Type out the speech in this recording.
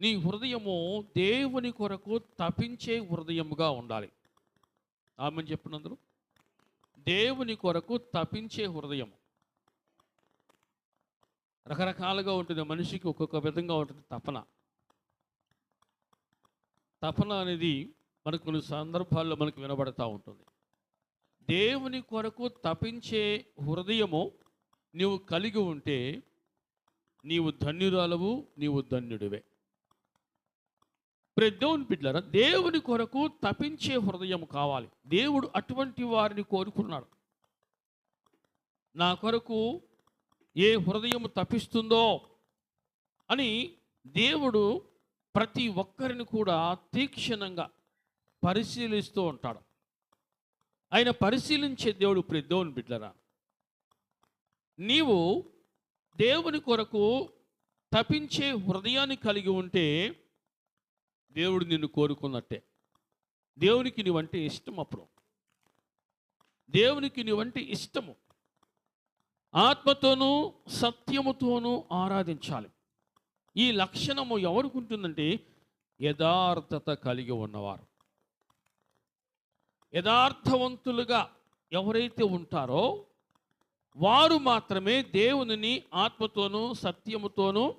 నీ హృదయము దేవుని కొరకు తపించే హృదయముగా ఉండాలి. ఆమె చెప్పినందరూ దేవుని కొరకు తపించే హృదయం రకరకాలుగా ఉంటుంది. మనిషికి ఒక్కొక్క విధంగా ఉంటుంది తపన. తపన అనేది మనకు కొన్ని సందర్భాల్లో మనకు వినబడతా ఉంటుంది. దేవుని కొరకు తపించే హృదయము నీవు కలిగి ఉంటే నీవు ధన్యురాలవు నీవు ధన్యుడివే. ఇప్పుడు దేవుని బిడ్డలారా దేవుని కొరకు తపించే హృదయం కావాలి. దేవుడు అటువంటి వారిని కోరుకున్నాడు. నా కొరకు ఏ హృదయం తపిస్తుందో అని దేవుడు ప్రతి ఒక్కరిని కూడా తీక్షణంగా పరిశీలిస్తూ ఉంటాడు. ఆయన పరిశీలించే దేవుడు ఇప్పుడు దేవుని బిడ్డరా నీవు దేవుని కొరకు తపించే హృదయాన్ని కలిగి ఉంటే దేవుడు నిన్ను కోరుకున్నట్టే. దేవునికి నీవంటే ఇష్టం అప్పుడు. దేవునికి నీవంటే ఇష్టము. ఆత్మతోనూ సత్యముతోనూ ఆరాధించాలి. ఈ లక్షణము ఎవరికి ఉంటుందంటే యథార్థత కలిగి ఉన్నవారు. యథార్థవంతులుగా ఎవరైతే ఉంటారో వారు మాత్రమే దేవునిని ఆత్మతోనూ సత్యముతోనూ